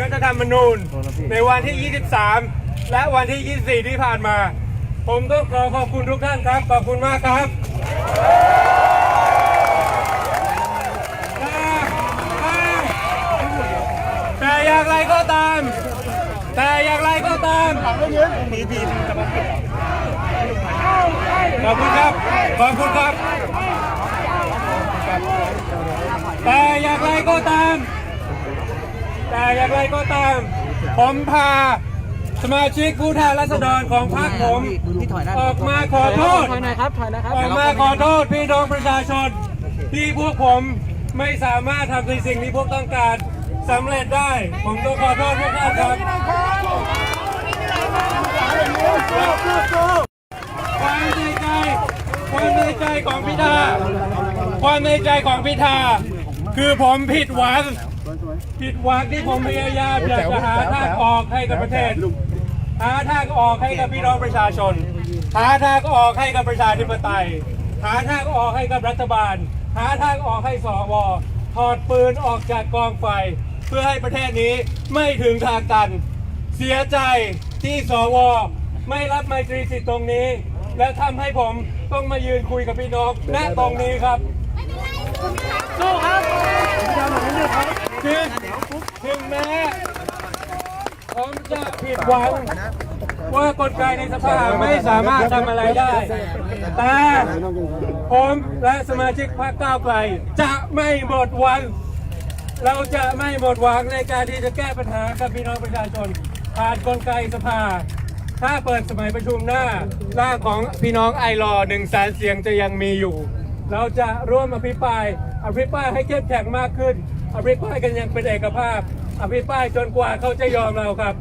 รัฐธรรมนูญ ในวันที่ 23 และวันที่ 24 ที่ผ่านมา ผมต้องขอขอบคุณทุกท่านครับ ขอบคุณมากครับแต่แต่อย่างไรก็ตาม แต่อย่างไรก็ตามขอบคุณครับ ขอบคุณครับ แต่อย่างไรก็ตาม แต่อย่างไรก็ตาม ผมพาสมาชิกผู้แทนราษฎรของพรรคผมออกมาขอโทษถอยหน่อยครับถอยนะครับออกมาขอโทษพี่น้องประชาชน ที่พวกผมไม่สามารถทำในสิ่งที่พวกต้องการสำเร็จได้ ผมต้องขอโทษพวกท่านครับความในใจความในใจของพิธาความในใจของพิธาคือผมผิดหวัง ผิดหวังที่ผมพยายามอยากจะหาทางออกให้กับประเทศ หาทางออกให้กับพี่น้องประชาชน หาทางออกให้กับประชาธิปไตย หาทางออกให้กับรัฐบาล หาทางออกให้สวถอดปืนออกจากกองไฟ เพื่อให้ประเทศนี้ไม่ถึงทางตัน เสียใจที่สวไม่รับไมตรีสิทธิ์ตรงนี้ และทำให้ผมต้องมายืนคุยกับพี่น้องณตรงนี้ครับสู้ครับถึงถึงแม้ ผม จะผิดหวังว่ากลไกในสภาไม่สามารถทำอะไรได้ แต่ผมและสมาชิกพรรคก้าวไกล จะไม่หมดหวัง เราจะไม่หมดหวังในการที่จะแก้ปัญหากับพี่น้องประชาชน ผ่านกลไกสภา ถ้าเปิดสมัยประชุมหน้าร่างของพี่น้องไอรอหนึ่งแสนเสียงจะยังมีอยู่ เราจะร่วมอภิปรายอภิปรายให้เข้มแข็งมากขึ้น อภิปรายกันยังเป็นเอกภาพ อภิปรายจนกว่าเขาจะยอมเราครับ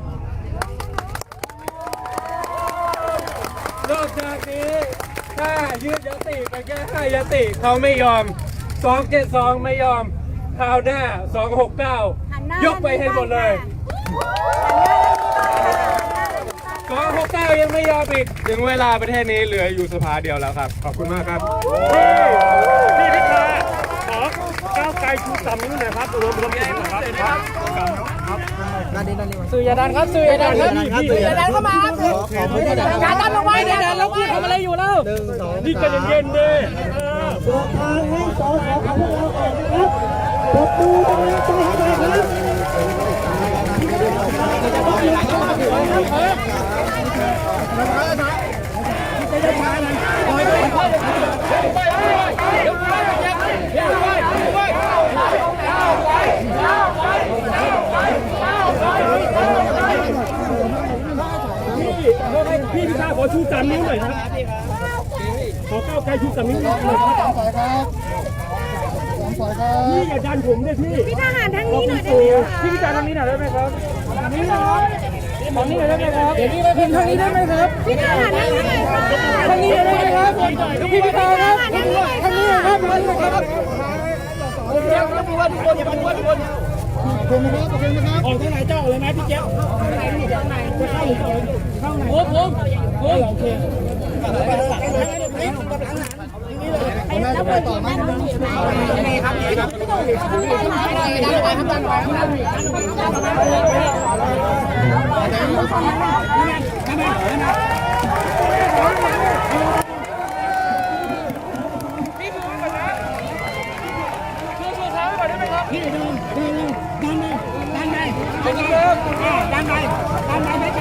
นอกจากนี้ ถ้ายืดยติไปแค่ห้ายติเขาไม่ยอม272ไม่ยอมคราวหน้า269ยกไปให้หมดเลย269ยังไม่ยอมอีกถึงเวลาประเทศนี้เหลืออยู่สภาเดียวแล้วครับ ขอบคุณมากครับพี่พิธาขอก้าวไกลชูสามนิ้วหน่อยครับรวมรวมเสียงหน่อยครับครับ สื่ออย่าดันครับสื่ออย่าดันครับสื่ออย่าดันเข้ามาครับการดันลงไว้เนี่ยดันแล้วพี่ทำอะไรอยู่แล้วนี่ใจเย็นๆดิพี่พิธาขอ อชูสามนิ้วหน่อยครับขอก้าวไกลชูสามนิ้วหน่อยครับฝ่ายครับสองฝ่ายครับพี่อย่าดันผมด้วยพี่พี่ทหารทางนี้หน่อยได้ไหมคะพี่พิธารย์ทางนี้หน่อยได้ไหมครับนี้หน่อยทางนี้ได้ไหมครับเดี๋ยวนี้มาพิมพ์ทางนี้ได้ไหมครับพี่ทหารทางนี้หน่อยค่ะทางนี้ได้ไหมครับพี่พิธาครับทางนี้ครับทางนี้ครับทางนี้ครับโอเคนะครับโอเคนะครับออกทางไหนเจ้าเลยไหมพี่เจ้าทางไหน จะเข้าหรือจะออกเข้าไหนผมผมผมโอเคแล้วเปิดต่อไหมพี่ดันดันดันไปดันไปดัน Đánh này, đánh này, đánh này.